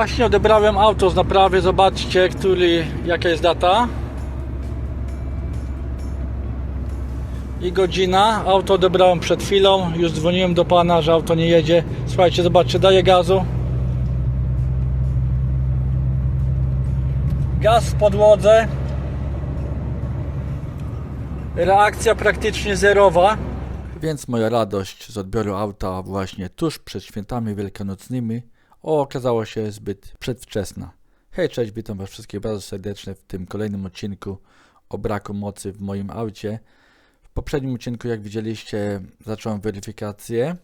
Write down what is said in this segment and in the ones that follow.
Właśnie odebrałem auto z naprawy. Zobaczcie, który, jaka jest data. I godzina. Auto odebrałem przed chwilą. Już dzwoniłem do pana, że auto nie jedzie. Słuchajcie, zobaczcie, daję gazu. Gaz w podłodze. Reakcja praktycznie zerowa. Więc moja radość z odbioru auta właśnie tuż przed świętami wielkanocnymi okazała się zbyt przedwczesna. Hej, cześć, witam Was wszystkich bardzo serdecznie w tym kolejnym odcinku o braku mocy w moim aucie. W poprzednim odcinku, jak widzieliście, zacząłem weryfikację.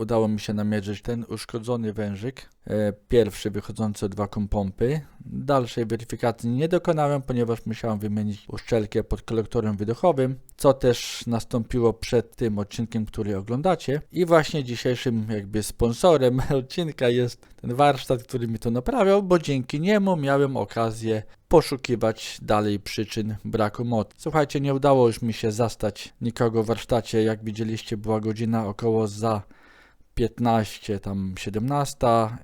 Udało mi się namierzyć ten uszkodzony wężyk, e, pierwszy wychodzący od wakum pompy. Dalszej weryfikacji nie dokonałem, ponieważ musiałem wymienić uszczelkę pod kolektorem wydechowym, co też nastąpiło przed tym odcinkiem, który oglądacie. I właśnie dzisiejszym jakby sponsorem odcinka jest ten warsztat, który mi to naprawiał, bo dzięki niemu miałem okazję poszukiwać dalej przyczyn braku mocy. Słuchajcie, nie udało już mi się zastać nikogo w warsztacie. Jak widzieliście, była godzina około za 15, tam 17.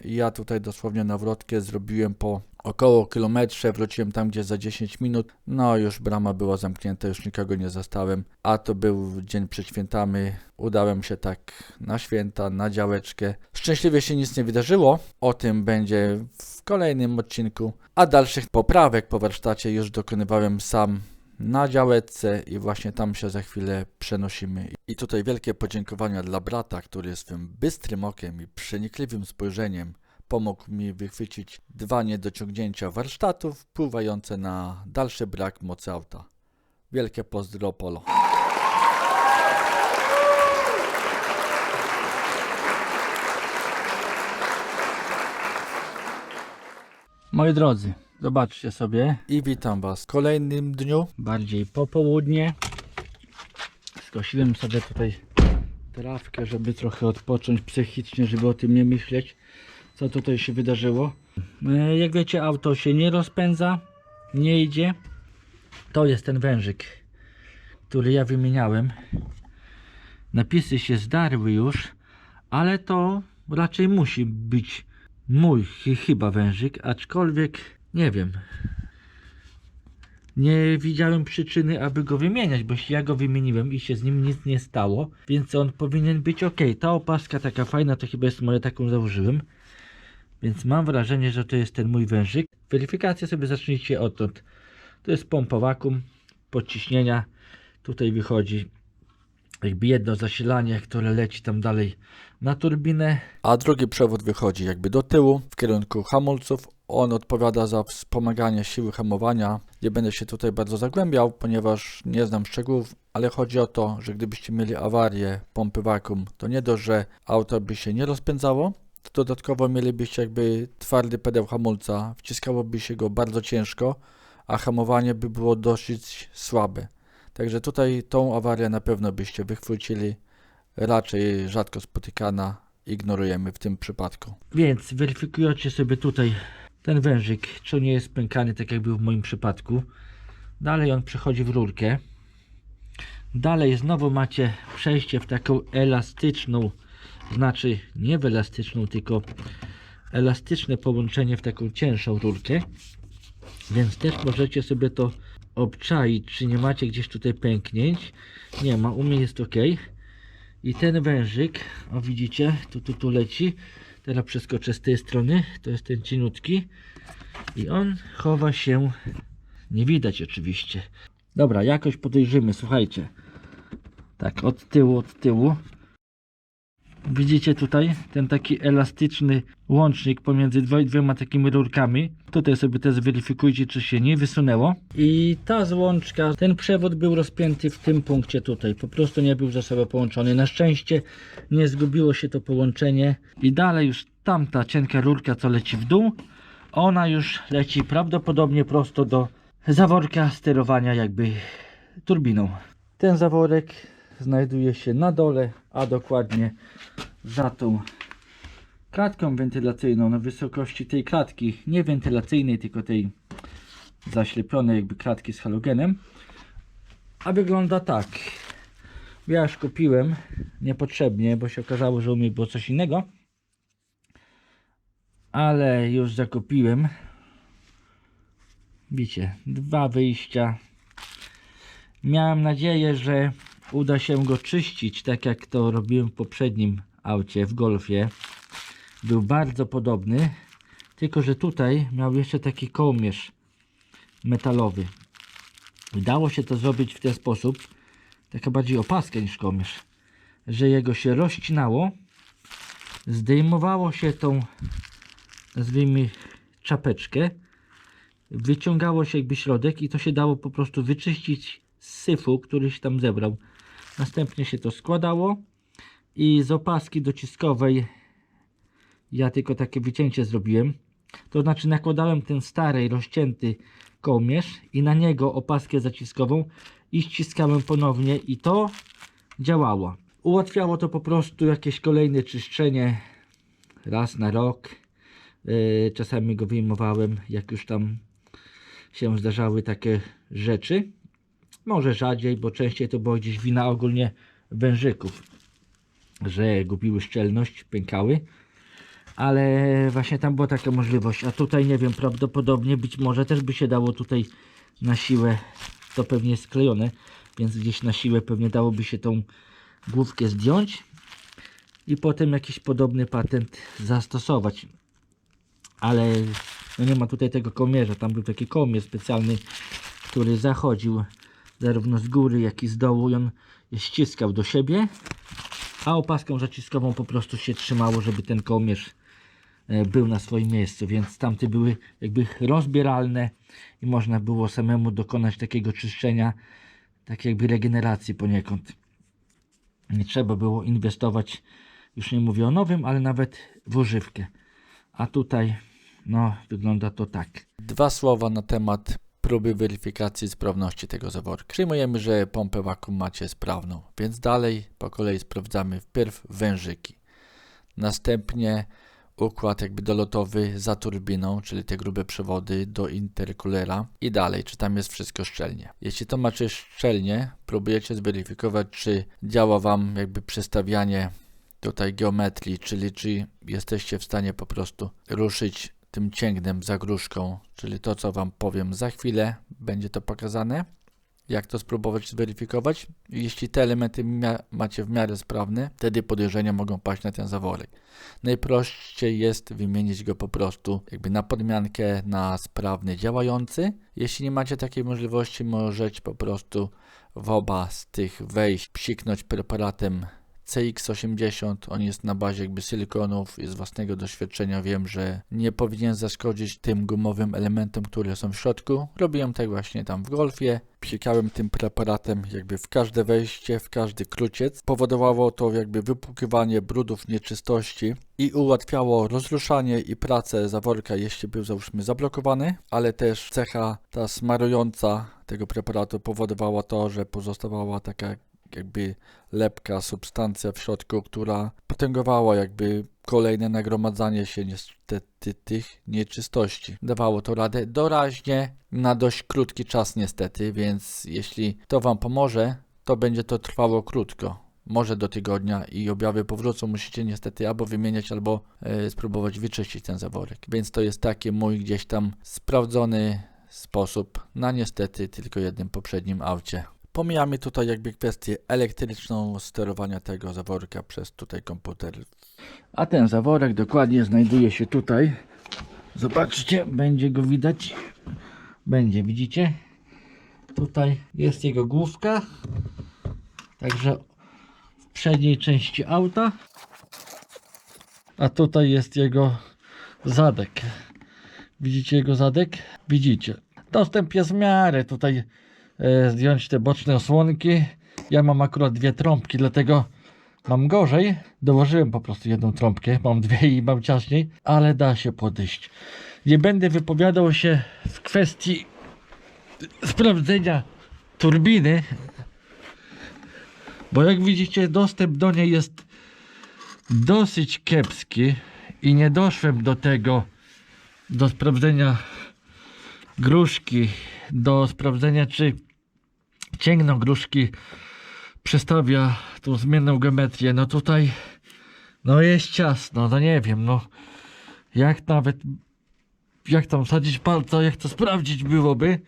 I Ja tutaj dosłownie nawrotkę zrobiłem po około kilometrze, wróciłem tam gdzie za 10 minut. No już brama była zamknięta, już nikogo nie zastałem. A to był dzień przed świętami. Udałem się tak na święta, na działeczkę. Szczęśliwie się nic nie wydarzyło. O tym będzie w kolejnym odcinku. A dalszych poprawek po warsztacie już dokonywałem sam na działeczce i właśnie tam się za chwilę przenosimy. I tutaj wielkie podziękowania dla brata, który swym bystrym okiem i przenikliwym spojrzeniem pomógł mi wychwycić dwa niedociągnięcia warsztatów wpływające na dalszy brak mocy auta. Wielkie pozdro Polo. Moi drodzy, zobaczcie sobie. I witam Was w kolejnym dniu, bardziej popołudnie. Skosiłem sobie tutaj trawkę, żeby trochę odpocząć psychicznie, żeby o tym nie myśleć, co tutaj się wydarzyło. E, Jak wiecie, auto się nie rozpędza, nie idzie. To jest ten wężyk, który ja wymieniałem. Napisy się zdarły już, ale to raczej musi być mój chy- chyba wężyk, aczkolwiek nie wiem. Nie widziałem przyczyny, aby go wymieniać, bo ja go wymieniłem i się z nim nic nie stało, więc on powinien być ok. Ta opaska taka fajna, to chyba jest moja taką założyłem. Więc mam wrażenie, że to jest ten mój wężyk. Weryfikację sobie zacznijcie odtąd. To jest pompa wakum, podciśnienia. Tutaj wychodzi jakby jedno zasilanie, które leci tam dalej na turbinę. A drugi przewód wychodzi jakby do tyłu w kierunku hamulców. On odpowiada za wspomaganie siły hamowania. Nie będę się tutaj bardzo zagłębiał, ponieważ nie znam szczegółów, ale chodzi o to, że gdybyście mieli awarię pompy wakum, to nie dość, że auto by się nie rozpędzało, to dodatkowo mielibyście jakby twardy pedał hamulca, wciskałoby się go bardzo ciężko, a hamowanie by było dosyć słabe. Także tutaj tą awarię na pewno byście wychwycili, raczej rzadko spotykana, ignorujemy w tym przypadku. Więc weryfikujecie sobie tutaj ten wężyk, czy nie jest pękany, tak jak był w moim przypadku. Dalej on przechodzi w rurkę. Dalej znowu macie przejście w taką elastyczną, znaczy nie w elastyczną, tylko elastyczne połączenie w taką cięższą rurkę. Więc też możecie sobie to obczaić, czy nie macie gdzieś tutaj pęknięć. Nie ma, u mnie jest ok. I ten wężyk, o widzicie, tu, tu, tu leci. Teraz przeskoczę z tej strony, to jest ten cieniutki. I on chowa się, nie widać oczywiście. Dobra, jakoś podejrzymy, słuchajcie. Tak, od tyłu, od tyłu. Widzicie tutaj ten taki elastyczny łącznik pomiędzy dwiema takimi rurkami. Tutaj sobie też zweryfikujcie, czy się nie wysunęło. I ta złączka, ten przewód był rozpięty w tym punkcie tutaj. Po prostu nie był ze sobą połączony. Na szczęście nie zgubiło się to połączenie. I dalej już tamta cienka rurka, co leci w dół, ona już leci prawdopodobnie prosto do zaworka sterowania jakby turbiną. Ten zaworek znajduje się na dole, a dokładnie za tą klatką wentylacyjną na wysokości tej klatki, nie wentylacyjnej, tylko tej zaślepionej jakby klatki z halogenem. A wygląda tak. Ja już kupiłem niepotrzebnie, bo się okazało, że u mnie było coś innego. ale już zakupiłem. Widzicie, dwa wyjścia. Miałem nadzieję, że uda się go czyścić, tak jak to robiłem w poprzednim aucie, w Golfie. Był bardzo podobny, tylko że tutaj miał jeszcze taki kołmierz metalowy. Udało się to zrobić w ten sposób, taka bardziej opaska niż kołmierz, że jego się rozcinało, zdejmowało się tą, nazwijmy, czapeczkę, wyciągało się jakby środek i to się dało po prostu wyczyścić z syfu, który się tam zebrał. Następnie się to składało i z opaski dociskowej ja tylko takie wycięcie zrobiłem. To znaczy nakładałem ten stary, rozcięty kołmierz i na niego opaskę zaciskową i ściskałem ponownie i to działało. Ułatwiało to po prostu jakieś kolejne czyszczenie raz na rok. Yy, czasami go wyjmowałem, jak już tam się zdarzały takie rzeczy. Może rzadziej, bo częściej to było gdzieś wina ogólnie wężyków, że gubiły szczelność, pękały. Ale właśnie tam była taka możliwość. A tutaj nie wiem, prawdopodobnie być może też by się dało tutaj na siłę, to pewnie jest sklejone, więc gdzieś na siłę pewnie dałoby się tą główkę zdjąć i potem jakiś podobny patent zastosować. Ale no nie ma tutaj tego kołmierza, tam był taki kołmierz specjalny, który zachodził zarówno z góry, jak i z dołu i on ściskał do siebie, a opaską zaciskową po prostu się trzymało, żeby ten kołmierz e, był na swoim miejscu, więc tamte były jakby rozbieralne i można było samemu dokonać takiego czyszczenia, tak jakby regeneracji poniekąd. Nie trzeba było inwestować, już nie mówię o nowym, ale nawet w używkę. A tutaj, no, wygląda to tak. Dwa słowa na temat próby weryfikacji sprawności tego zaworka. Przyjmujemy, że pompę wakum macie sprawną, więc dalej po kolei sprawdzamy wpierw wężyki. Następnie układ jakby dolotowy za turbiną, czyli te grube przewody do intercoolera i dalej, czy tam jest wszystko szczelnie. Jeśli to macie szczelnie, próbujecie zweryfikować, czy działa Wam jakby przestawianie tutaj geometrii, czyli czy jesteście w stanie po prostu ruszyć tym cięgnem za gruszką, czyli to co Wam powiem za chwilę, będzie to pokazane. Jak to spróbować zweryfikować? Jeśli te elementy macie w miarę sprawne, wtedy podejrzenia mogą paść na ten zaworek. Najprościej jest wymienić go po prostu jakby na podmiankę na sprawny działający. Jeśli nie macie takiej możliwości, możecie po prostu w oba z tych wejść psiknąć preparatem CX80, on jest na bazie jakby silikonów i z własnego doświadczenia wiem, że nie powinien zaszkodzić tym gumowym elementom, które są w środku. Robiłem tak właśnie tam w golfie, psikałem tym preparatem jakby w każde wejście, w każdy kruciec. Powodowało to jakby wypłukiwanie brudów, nieczystości i ułatwiało rozruszanie i pracę zaworka, jeśli był załóżmy zablokowany, ale też cecha ta smarująca tego preparatu powodowała to, że pozostawała taka jakby lepka substancja w środku, która potęgowała jakby kolejne nagromadzanie się niestety tych nieczystości. Dawało to radę doraźnie na dość krótki czas niestety, więc jeśli to Wam pomoże, to będzie to trwało krótko. Może do tygodnia i objawy powrócą. Musicie niestety albo wymieniać, albo e, spróbować wyczyścić ten zaworek. Więc to jest taki mój gdzieś tam sprawdzony sposób na niestety tylko jednym poprzednim aucie. Pomijamy tutaj jakby kwestię elektryczną sterowania tego zaworka przez tutaj komputer. A ten zaworek dokładnie znajduje się tutaj. Zobaczcie, będzie go widać. Będzie, widzicie? Tutaj jest jego główka. Także w przedniej części auta. A tutaj jest jego zadek. Widzicie jego zadek? Widzicie. Dostęp jest w miarę. Tutaj zdjąć te boczne osłonki. Ja mam akurat dwie trąbki, dlatego mam gorzej. Dołożyłem po prostu jedną trąbkę, mam dwie i mam ciaśniej, ale da się podejść. Nie będę wypowiadał się w kwestii sprawdzenia turbiny, bo jak widzicie dostęp do niej jest dosyć kiepski i nie doszłem do tego, do sprawdzenia gruszki, do sprawdzenia czy cięgno gruszki przestawia tą zmienną geometrię, no tutaj no jest ciasno, no nie wiem, no Jak nawet, jak tam sadzić palca, jak to sprawdzić byłoby.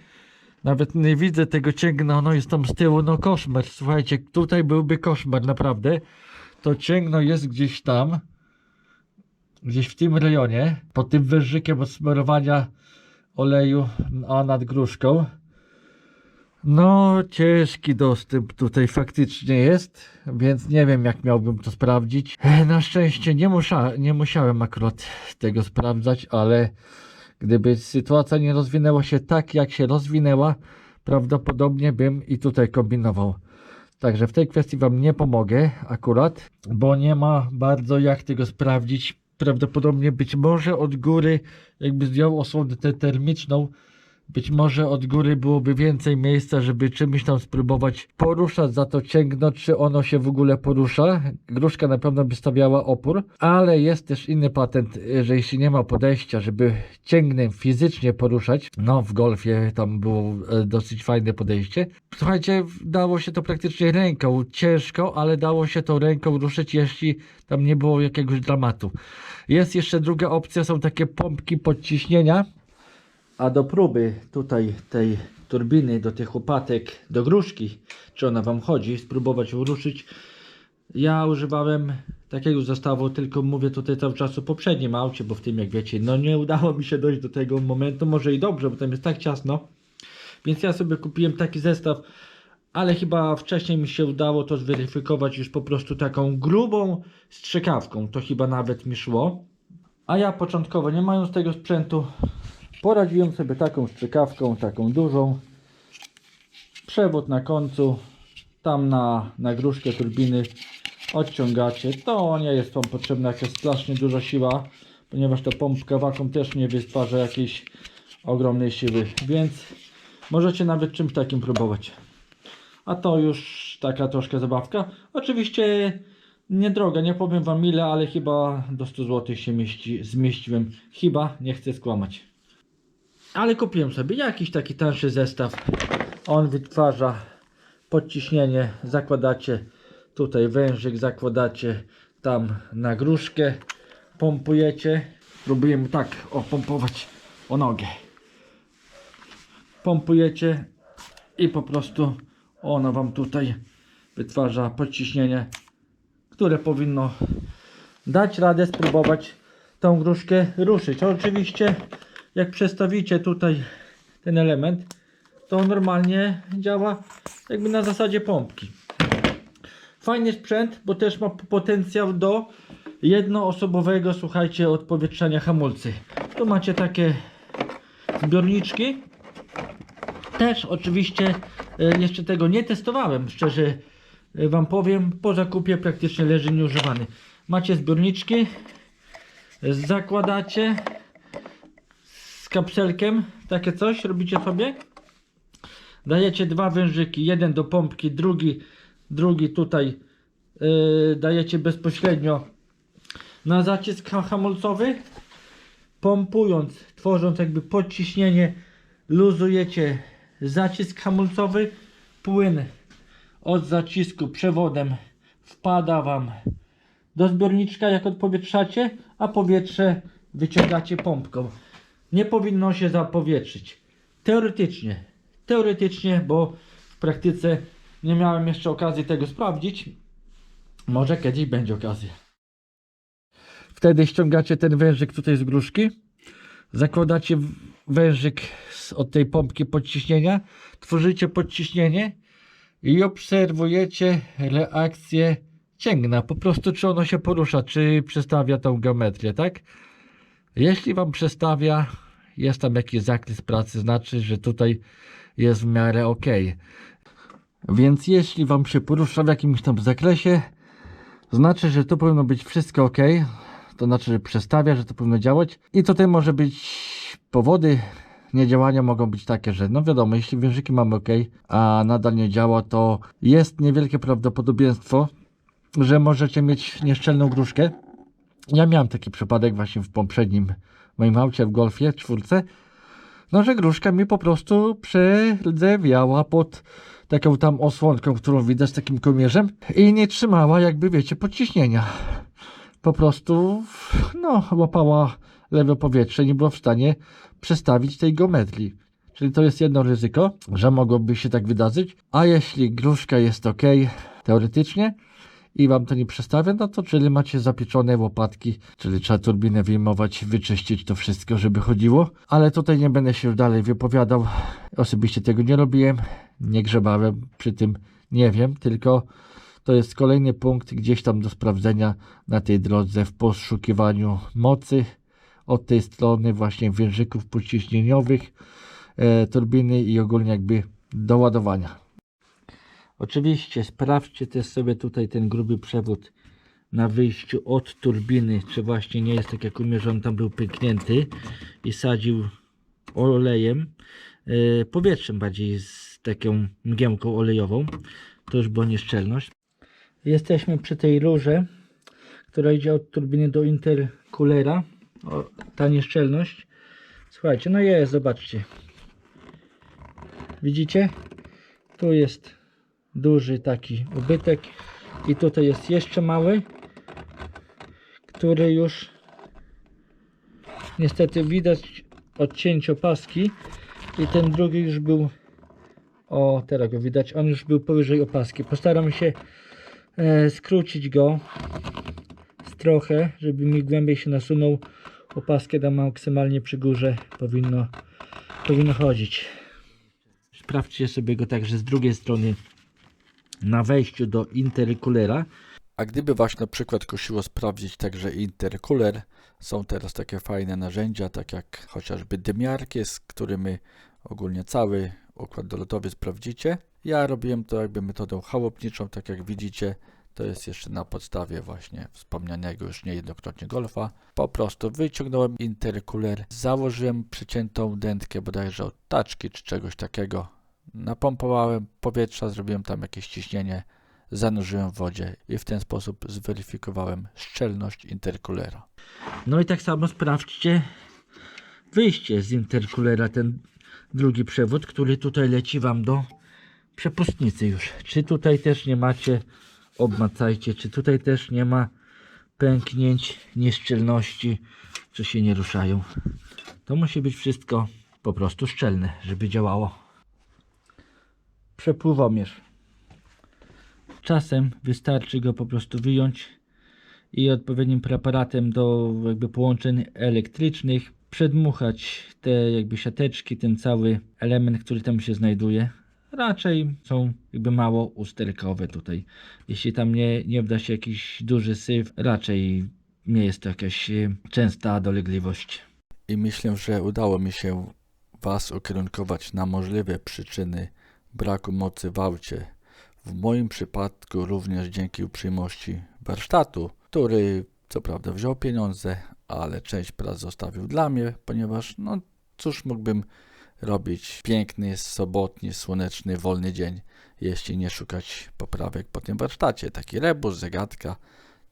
Nawet nie widzę tego cięgna, ono jest tam z tyłu, no koszmar. Słuchajcie, tutaj byłby koszmar, naprawdę. To cięgno jest gdzieś tam, gdzieś w tym rejonie, pod tym wężykiem od smarowania oleju a nad gruszką. No, ciężki dostęp tutaj faktycznie jest, więc nie wiem jak miałbym to sprawdzić. E, Na szczęście nie, musza, nie musiałem akurat tego sprawdzać, ale gdyby sytuacja nie rozwinęła się tak jak się rozwinęła, prawdopodobnie bym i tutaj kombinował. Także w tej kwestii Wam nie pomogę akurat, bo nie ma bardzo jak tego sprawdzić. Prawdopodobnie być może od góry, jakby zdjął osłonę termiczną, być może od góry byłoby więcej miejsca, żeby czymś tam spróbować poruszać za to cięgno, czy ono się w ogóle porusza. Gruszka na pewno by stawiała opór, ale jest też inny patent, że jeśli nie ma podejścia, żeby cięgnem fizycznie poruszać, no w golfie tam było e, dosyć fajne podejście. Słuchajcie, dało się to praktycznie ręką, ciężko, ale dało się to ręką ruszyć, jeśli tam nie było jakiegoś dramatu. Jest jeszcze druga opcja, są takie pompki podciśnienia, a do próby tutaj tej turbiny, do tych łopatek, do gruszki, czy ona Wam chodzi, spróbować ją ruszyć. Ja używałem takiego zestawu, tylko mówię tutaj cały czas o poprzednim aucie, bo w tym jak wiecie, no nie udało mi się dojść do tego momentu, może i dobrze, bo tam jest tak ciasno. Więc ja sobie kupiłem taki zestaw, ale chyba wcześniej mi się udało to zweryfikować już po prostu taką grubą strzykawką. To chyba nawet mi szło. A ja początkowo, nie mając tego sprzętu, Poradziłem sobie taką strzykawką, taką dużą. Przewód na końcu, tam na, na gruszkę turbiny odciągacie. To nie jest Wam potrzebna jakaś strasznie duża siła, ponieważ ta pompka wakum też nie wytwarza jakiejś ogromnej siły, więc możecie nawet czymś takim próbować. A to już taka troszkę zabawka. Oczywiście niedroga, nie powiem Wam ile, ale chyba do 100 zł się mieści, zmieściłem. Chyba, nie chcę skłamać. Ale kupiłem sobie jakiś taki tańszy zestaw. On wytwarza podciśnienie. Zakładacie tutaj wężyk, zakładacie tam na gruszkę, pompujecie. Próbujemy tak opompować o nogę. Pompujecie i po prostu ono Wam tutaj wytwarza podciśnienie, które powinno dać radę spróbować tą gruszkę ruszyć. Oczywiście jak przestawicie tutaj ten element, to normalnie działa jakby na zasadzie pompki. Fajny sprzęt, bo też ma potencjał do jednoosobowego, słuchajcie, odpowietrzania hamulcy. Tu macie takie zbiorniczki. Też oczywiście e, jeszcze tego nie testowałem, szczerze e, Wam powiem, po zakupie praktycznie leży nieużywany. Macie zbiorniczki, zakładacie, z kapselkiem, takie coś robicie sobie. Dajecie dwa wężyki, jeden do pompki, drugi, drugi tutaj yy, dajecie bezpośrednio na zacisk ha- hamulcowy. Pompując, tworząc jakby podciśnienie, luzujecie zacisk hamulcowy. Płyn od zacisku przewodem wpada Wam do zbiorniczka, jak odpowietrzacie, a powietrze wyciągacie pompką nie powinno się zapowietrzyć. Teoretycznie, teoretycznie, bo w praktyce nie miałem jeszcze okazji tego sprawdzić. Może kiedyś będzie okazja. Wtedy ściągacie ten wężyk tutaj z gruszki, zakładacie wężyk od tej pompki podciśnienia, tworzycie podciśnienie i obserwujecie reakcję cięgna. Po prostu czy ono się porusza, czy przestawia tą geometrię, tak? Jeśli Wam przestawia, jest tam jakiś zakres pracy, znaczy, że tutaj jest w miarę ok. Więc jeśli Wam się porusza w jakimś tam zakresie, znaczy, że tu powinno być wszystko ok. To znaczy, że przestawia, że to powinno działać. I tutaj może być powody niedziałania mogą być takie, że no wiadomo, jeśli wężyki mamy ok, a nadal nie działa, to jest niewielkie prawdopodobieństwo, że możecie mieć nieszczelną gruszkę. Ja miałem taki przypadek właśnie w poprzednim moim aucie w Golfie czwórce. No, że gruszka mi po prostu przerdzewiała pod taką tam osłonką, którą widać takim komierzem i nie trzymała jakby wiecie podciśnienia. Po prostu no łapała lewe powietrze nie było w stanie przestawić tej geometrii. Czyli to jest jedno ryzyko, że mogłoby się tak wydarzyć. A jeśli gruszka jest ok, teoretycznie, i wam to nie przestawia, no to czyli macie zapieczone łopatki, czyli trzeba turbinę wyjmować, wyczyścić to wszystko, żeby chodziło. Ale tutaj nie będę się już dalej wypowiadał. Osobiście tego nie robiłem, nie grzebałem przy tym, nie wiem, tylko to jest kolejny punkt gdzieś tam do sprawdzenia na tej drodze w poszukiwaniu mocy od tej strony właśnie wężyków pociśnieniowych e, turbiny i ogólnie jakby do ładowania. Oczywiście sprawdźcie też sobie tutaj ten gruby przewód na wyjściu od turbiny, czy właśnie nie jest tak jak u że on tam był pęknięty i sadził olejem, e, powietrzem bardziej z taką mgiełką olejową. To już była nieszczelność. Jesteśmy przy tej rurze, która idzie od turbiny do intercoolera. O, ta nieszczelność. Słuchajcie, no jest, zobaczcie. Widzicie? Tu jest duży taki ubytek i tutaj jest jeszcze mały, który już niestety widać odcięcie opaski i ten drugi już był o teraz go widać, on już był powyżej opaski. Postaram się e, skrócić go z trochę, żeby mi głębiej się nasunął. Opaskę dam maksymalnie przy górze, powinno, powinno chodzić. Sprawdźcie sobie go także z drugiej strony na wejściu do intercoolera. A gdyby właśnie na przykład kusiło sprawdzić także intercooler, są teraz takie fajne narzędzia, tak jak chociażby dymiarki, z którymi ogólnie cały układ dolotowy sprawdzicie. Ja robiłem to jakby metodą chałupniczą, tak jak widzicie. To jest jeszcze na podstawie właśnie wspomnianego już niejednokrotnie golfa. Po prostu wyciągnąłem intercooler, założyłem przyciętą dętkę bodajże od taczki czy czegoś takiego. Napompowałem powietrza, zrobiłem tam jakieś ciśnienie, zanurzyłem w wodzie i w ten sposób zweryfikowałem szczelność intercoolera. No i tak samo sprawdźcie wyjście z intercoolera, ten drugi przewód, który tutaj leci Wam do przepustnicy już. Czy tutaj też nie macie, obmacajcie, czy tutaj też nie ma pęknięć, nieszczelności, czy się nie ruszają. To musi być wszystko po prostu szczelne, żeby działało. Przepływomierz. Czasem wystarczy go po prostu wyjąć i odpowiednim preparatem do jakby połączeń elektrycznych przedmuchać te jakby siateczki, ten cały element, który tam się znajduje. Raczej są jakby mało usterkowe tutaj. Jeśli tam nie, nie wda się jakiś duży syf, raczej nie jest to jakaś e, częsta dolegliwość. I myślę, że udało mi się Was ukierunkować na możliwe przyczyny braku mocy w aucie. W moim przypadku również dzięki uprzejmości warsztatu, który co prawda wziął pieniądze, ale część prac zostawił dla mnie, ponieważ no cóż mógłbym robić piękny, sobotni, słoneczny, wolny dzień, jeśli nie szukać poprawek po tym warsztacie. Taki rebus, zagadka,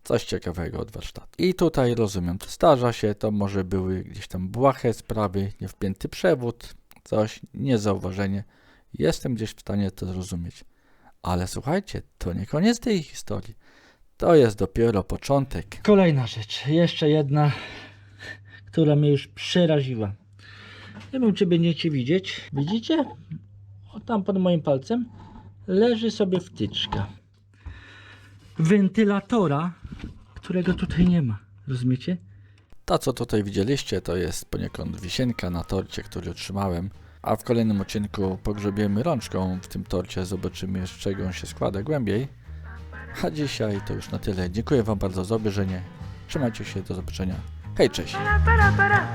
coś ciekawego od warsztatu. I tutaj rozumiem, to zdarza się, to może były gdzieś tam błahe sprawy, niewpięty przewód, coś, niezauważenie. Jestem gdzieś w stanie to zrozumieć. Ale słuchajcie, to nie koniec tej historii. To jest dopiero początek. Kolejna rzecz, jeszcze jedna, która mnie już przeraziła. Nie wiem, czy będziecie widzieć. Widzicie? O, tam pod moim palcem leży sobie wtyczka wentylatora, którego tutaj nie ma. Rozumiecie? To, co tutaj widzieliście, to jest poniekąd wisienka na torcie, który otrzymałem. A w kolejnym odcinku pogrzebiemy rączką w tym torcie, zobaczymy z czego on się składa głębiej. A dzisiaj to już na tyle. Dziękuję Wam bardzo za obejrzenie. Trzymajcie się, do zobaczenia. Hej, cześć! Ba, ba, ba,